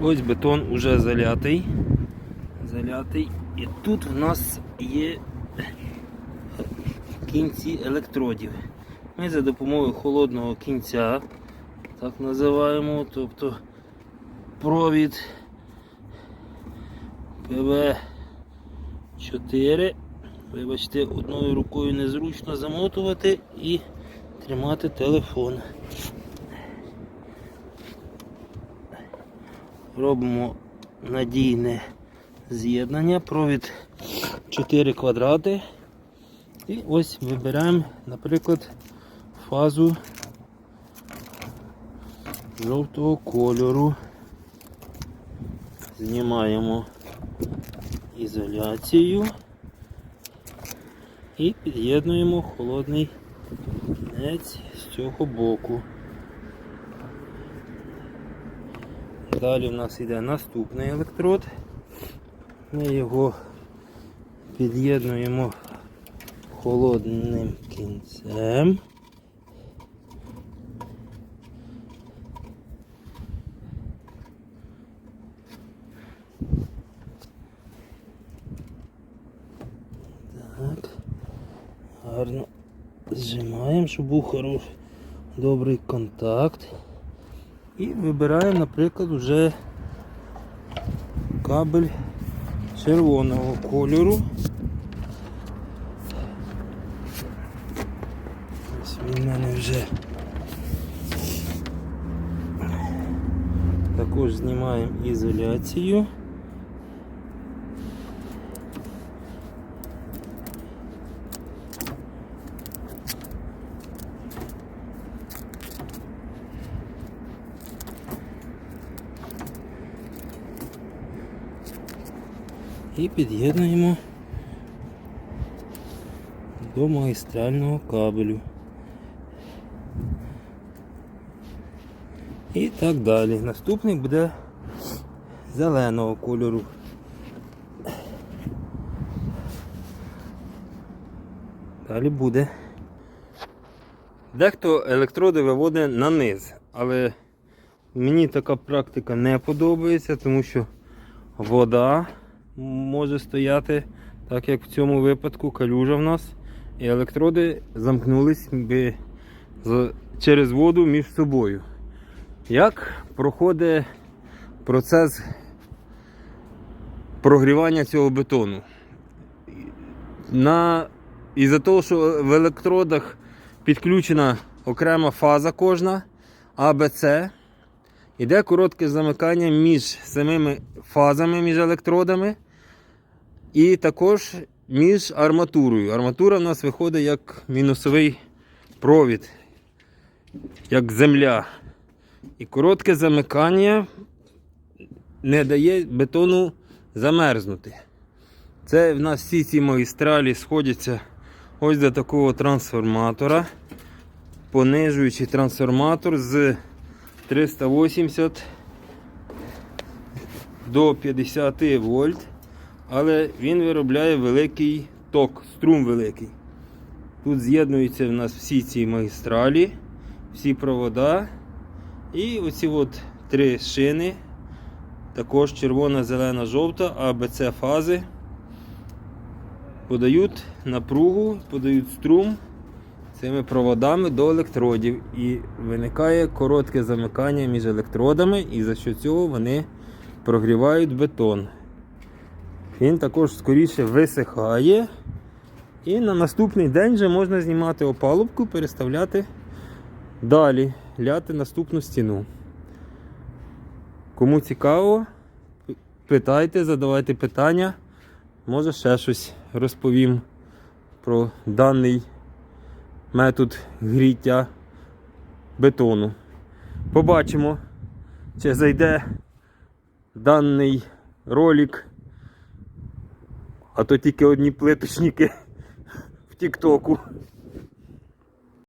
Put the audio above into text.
Ось бетон уже залятий. Залятий. І тут в нас є кінці електродів. Ми за допомогою холодного кінця, так називаємо, тобто провід ПВ4. Вибачте, одною рукою незручно замотувати і тримати телефон. Робимо надійне з'єднання, провід 4 квадрати. І ось вибираємо, наприклад, фазу жовтого кольору. Знімаємо ізоляцію і під'єднуємо холодний кінець з цього боку. Далі в нас йде наступний електрод. Ми його під'єднуємо холодним кінцем. Так. Гарно зжимаємо, щоб був хороший, добрий контакт. І вибираємо, наприклад, вже кабель червоного кольору. Ось він в мене вже. Також знімаємо ізоляцію. І під'єднуємо до магістрального кабелю. І так далі. Наступний буде зеленого кольору. Далі буде. Дехто електроди виводить на низ, але мені така практика не подобається, тому що вода може стояти, так як в цьому випадку калюжа в нас. І електроди замкнулись би через воду між собою. Як проходить процес прогрівання цього бетону? На... Із-за того, що в електродах підключена окрема фаза кожна АБЦ, Іде коротке замикання між самими фазами, між електродами і також між арматурою. Арматура в нас виходить як мінусовий провід, як земля. І коротке замикання не дає бетону замерзнути. Це в нас всі ці магістралі сходяться ось до такого трансформатора, понижуючи трансформатор з 380 до 50 вольт, але він виробляє великий ток, струм великий. Тут з'єднуються в нас всі ці магістралі, всі провода. І оці от три шини, також червона, зелена, жовта, АБЦ фази подають напругу, подають струм цими проводами до електродів. І виникає коротке замикання між електродами, і за що цього вони прогрівають бетон. Він також скоріше висихає. І на наступний день вже можна знімати опалубку, переставляти далі, ляти наступну стіну. Кому цікаво, питайте, задавайте питання. Може ще щось розповім про даний метод гріття бетону. Побачимо, чи зайде даний ролик, а то тільки одні плиточники в Тіктоку.